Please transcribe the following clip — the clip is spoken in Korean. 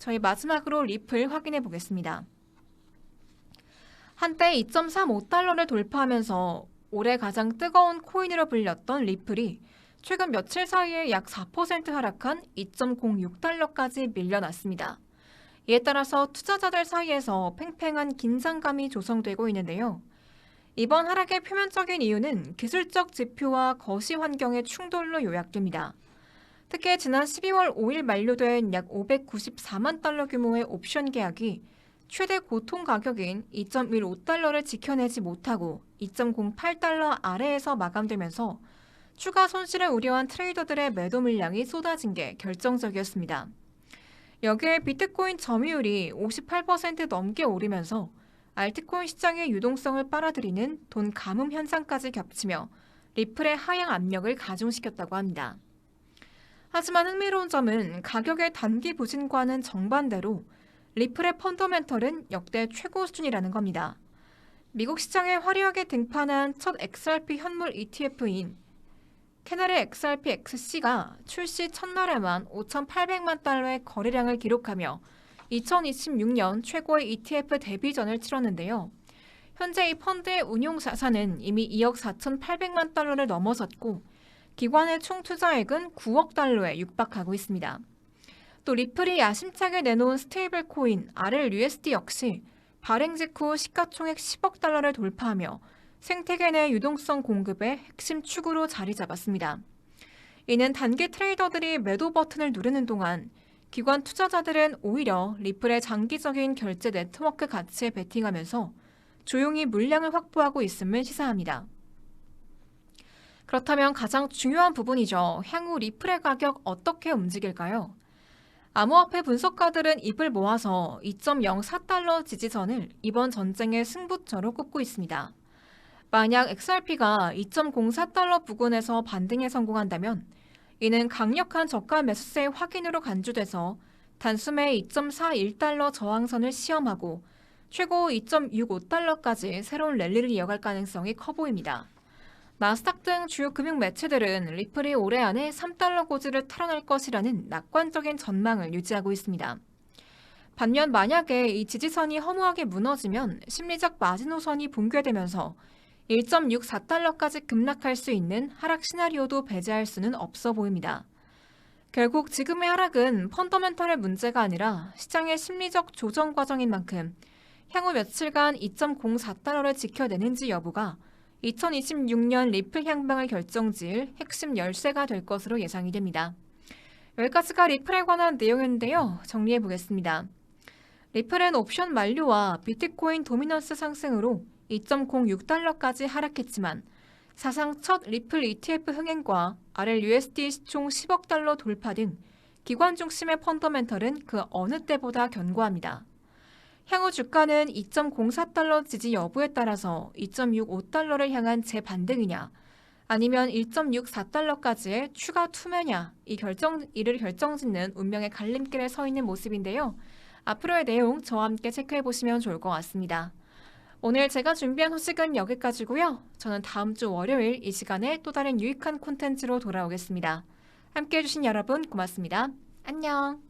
저희 마지막으로 리플 확인해 보겠습니다. 한때 2.35달러를 돌파하면서 올해 가장 뜨거운 코인으로 불렸던 리플이 최근 며칠 사이에 약 4% 하락한 2.06달러까지 밀려났습니다. 이에 따라서 투자자들 사이에서 팽팽한 긴장감이 조성되고 있는데요. 이번 하락의 표면적인 이유는 기술적 지표와 거시 환경의 충돌로 요약됩니다. 특히 지난 12월 5일 만료된 약 594만 달러 규모의 옵션 계약이 최대 고통 가격인 2.15달러를 지켜내지 못하고 2.08달러 아래에서 마감되면서 추가 손실을 우려한 트레이더들의 매도 물량이 쏟아진 게 결정적이었습니다. 여기에 비트코인 점유율이 58% 넘게 오르면서 알트코인 시장의 유동성을 빨아들이는 돈 감음 현상까지 겹치며 리플의 하향 압력을 가중시켰다고 합니다. 하지만 흥미로운 점은 가격의 단기 부진과는 정반대로 리플의 펀더멘털은 역대 최고 수준이라는 겁니다. 미국 시장에 화려하게 등판한 첫 XRP 현물 ETF인 캐나리 XRP XC가 출시 첫날에만 5,800만 달러의 거래량을 기록하며 2026년 최고의 ETF 데뷔전을 치렀는데요. 현재 이 펀드의 운용 자산은 이미 2억 4,800만 달러를 넘어섰고 기관의 총 투자액은 9억 달러에 육박하고 있습니다. 또 리플이 야심차게 내놓은 스테이블 코인 RLUSD 역시 발행 직후 시가총액 10억 달러를 돌파하며 생태계 내 유동성 공급의 핵심 축으로 자리 잡았습니다. 이는 단기 트레이더들이 매도 버튼을 누르는 동안 기관 투자자들은 오히려 리플의 장기적인 결제 네트워크 가치에 베팅하면서 조용히 물량을 확보하고 있음을 시사합니다. 그렇다면 가장 중요한 부분이죠. 향후 리플의 가격 어떻게 움직일까요? 암호화폐 분석가들은 입을 모아서 2.04달러 지지선을 이번 전쟁의 승부처로 꼽고 있습니다. 만약 XRP가 2.04달러 부근에서 반등에 성공한다면 이는 강력한 저가 매수세의 확인으로 간주돼서 단숨에 2.41달러 저항선을 시험하고 최고 2.65달러까지 새로운 랠리를 이어갈 가능성이 커 보입니다. 나스닥 등 주요 금융 매체들은 리플이 올해 안에 3달러 고지를 탈환할 것이라는 낙관적인 전망을 유지하고 있습니다. 반면 만약에 이 지지선이 허무하게 무너지면 심리적 마지노선이 붕괴되면서 1.64달러까지 급락할 수 있는 하락 시나리오도 배제할 수는 없어 보입니다. 결국 지금의 하락은 펀더멘털의 문제가 아니라 시장의 심리적 조정 과정인 만큼 향후 며칠간 2.04달러를 지켜내는지 여부가 2026년 리플 향방을 결정지을 핵심 열쇠가 될 것으로 예상이 됩니다. 여기까지가 리플에 관한 내용이었는데요. 정리해 보겠습니다. 리플은 옵션 만료와 비트코인 도미넌스 상승으로 2.06달러까지 하락했지만 사상 첫 리플 ETF 흥행과 RLUSD 시총 10억 달러 돌파 등 기관 중심의 펀더멘털은 그 어느 때보다 견고합니다. 향후 주가는 2.04달러 지지 여부에 따라서 2.65달러를 향한 재반등이냐 아니면 1.64달러까지의 추가 투매냐 이 결정 이를 결정짓는 운명의 갈림길에 서 있는 모습인데요. 앞으로의 내용 저와 함께 체크해 보시면 좋을 것 같습니다. 오늘 제가 준비한 소식은 여기까지고요. 저는 다음 주 월요일 이 시간에 또 다른 유익한 콘텐츠로 돌아오겠습니다. 함께 해주신 여러분 고맙습니다. 안녕.